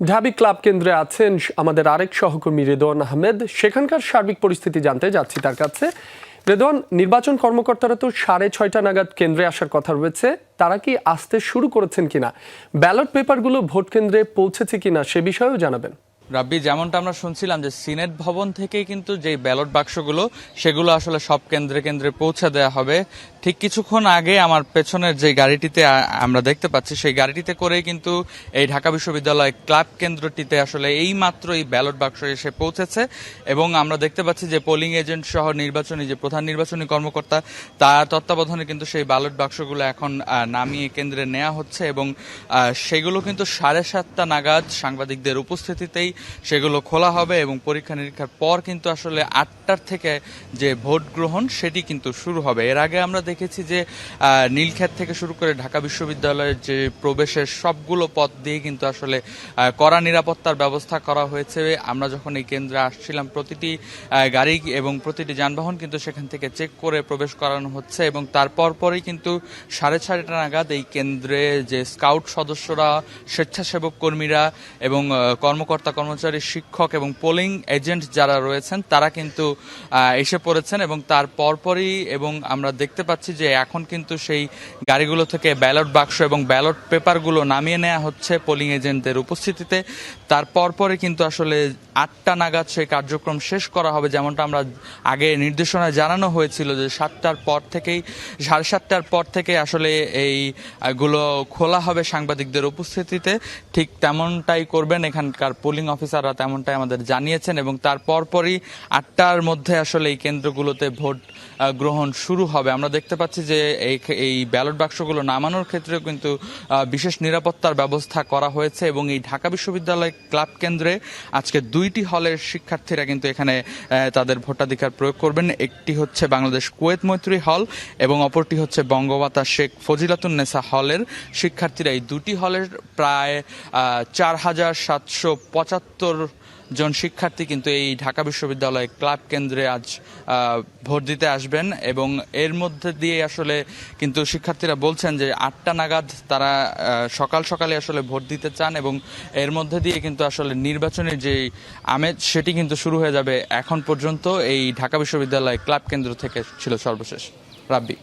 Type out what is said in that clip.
ঢাবি ক্লাব কেন্দ্রে আছেন আমাদের আরেক সহকর্মী রেদোয়ান আহমেদ। সেখানকার সার্বিক পরিস্থিতি জানতে যাচ্ছি তার কাছে। রেদোয়ান নির্বাচন কর্মকর্তারা তো সাড়ে ছয়টা নাগাদ কেন্দ্রে আসার কথা রয়েছে। তারা কি আসতে শুরু করেছেন কিনা? ব্যালট পেপারগুলো ভোট কেন্দ্রে পৌঁছেছে কিনা সে বিষয়েও জানাবেন। রাব্বি, যেমনটা আমরা শুনছিলাম যে সিনেট ভবন থেকেই কিন্তু যে ব্যালট বাক্সগুলো, সেগুলো আসলে সব কেন্দ্রে কেন্দ্রে পৌঁছে দেওয়া হবে। ঠিক কিছুক্ষণ আগে আমার পেছনের যে গাড়িটিতে আমরা দেখতে পাচ্ছি, সেই গাড়িটিতে করেই কিন্তু এই ঢাকা বিশ্ববিদ্যালয় ক্লাব কেন্দ্রটিতে আসলে এই মাত্র এই ব্যালট বাক্স এসে পৌঁছেছে এবং আমরা দেখতে পাচ্ছি যে পোলিং এজেন্ট সহ নির্বাচনী যে প্রধান নির্বাচনী কর্মকর্তা তার তত্ত্বাবধানে কিন্তু সেই ব্যালট বাক্সগুলো এখন নামিয়ে কেন্দ্রে নেওয়া হচ্ছে এবং সেগুলো কিন্তু সাড়ে সাতটা নাগাদ সাংবাদিকদের উপস্থিতিতেই সেগুলো খোলা হবে এবং পরীক্ষা নিরীক্ষার পর কিন্তু আসলে আটটার থেকে যে ভোট গ্রহণ, সেটি কিন্তু শুরু হবে। এর আগে আমরা দেখেছি যে নীলক্ষেত থেকে শুরু করে ঢাকা বিশ্ববিদ্যালয়ের যে প্রবেশের সবগুলো পথ দিয়ে কিন্তু আসলে কড়া নিরাপত্তার ব্যবস্থা করা হয়েছে। আমরা যখন এই কেন্দ্রে আসছিলাম, প্রতিটি গাড়ি এবং প্রতিটি যানবাহন কিন্তু সেখান থেকে চেক করে প্রবেশ করানো হচ্ছে এবং তারপর পরেই কিন্তু সাড়ে ছয়টা নাগাদ এই কেন্দ্রে যে স্কাউট সদস্যরা, স্বেচ্ছাসেবক কর্মীরা এবং কর্মকর্তা কর্মচারী শিক্ষক এবং পোলিং এজেন্ট যারা রয়েছেন তারা কিন্তু এসে পড়েছেন এবং তার পরপরই এবং আমরা দেখতে পাচ্ছি যে এখন কিন্তু সেই গাড়িগুলো থেকে ব্যালট বাক্স এবং ব্যালট পেপারগুলো নামিয়ে নেওয়া হচ্ছে পোলিং এজেন্টদের উপস্থিতিতে। তার পরপরে কিন্তু আসলে আটটা নাগাদ সেই কার্যক্রম শেষ করা হবে যেমনটা আমরা আগে নির্দেশনায় জানানো হয়েছিল যে সাতটার পর থেকেই সাড়ে সাতটার পর থেকে আসলে এই আহ, গুলো খোলা হবে সাংবাদিকদের উপস্থিতিতে। ঠিক তেমনটাই করবেন এখানকার পোলিং অফিসাররা তেমনটাই আমাদের জানিয়েছেন এবং তার পরপরই আটটার মধ্যে আসলে এই কেন্দ্রগুলোতে ভোট গ্রহণ শুরু হবে। আমরা দেখতে পাচ্ছি যে এই ব্যালট বাক্সগুলো নামানোর ক্ষেত্রেও কিন্তু বিশেষ নিরাপত্তার ব্যবস্থা করা হয়েছে এবং এই ঢাকা বিশ্ববিদ্যালয় ক্লাব কেন্দ্রে আজকে দুইটি হলের শিক্ষার্থীরা কিন্তু এখানে তাদের ভোটাধিকার প্রয়োগ করবেন। একটি হচ্ছে বাংলাদেশ কুয়েত মৈত্রী হল এবং অপরটি হচ্ছে বঙ্গমাতা শেখ ফজিলাতুন্নেসা হলের শিক্ষার্থীরা। এই দুটি হলের প্রায় চার হাজার সাতশো পঁচাত্তর জন শিক্ষার্থী কিন্তু এই ঢাকা বিশ্ববিদ্যালয় ক্লাব কেন্দ্রে আজ ভোট দিতে আসবেন এবং এর মধ্যে দিয়ে আসলে কিন্তু শিক্ষার্থীরা বলছেন যে আটটা নাগাদ তারা সকাল সকালে আসলে ভোট দিতে চান এবং এর মধ্যে দিয়ে কিন্তু আসলে নির্বাচনের যে আমেজ সেটি কিন্তু শুরু হয়ে যাবে এখন পর্যন্ত। এই ঢাকা বিশ্ববিদ্যালয় ক্লাব কেন্দ্র থেকে ছিল সর্বশেষ। রাব্বি।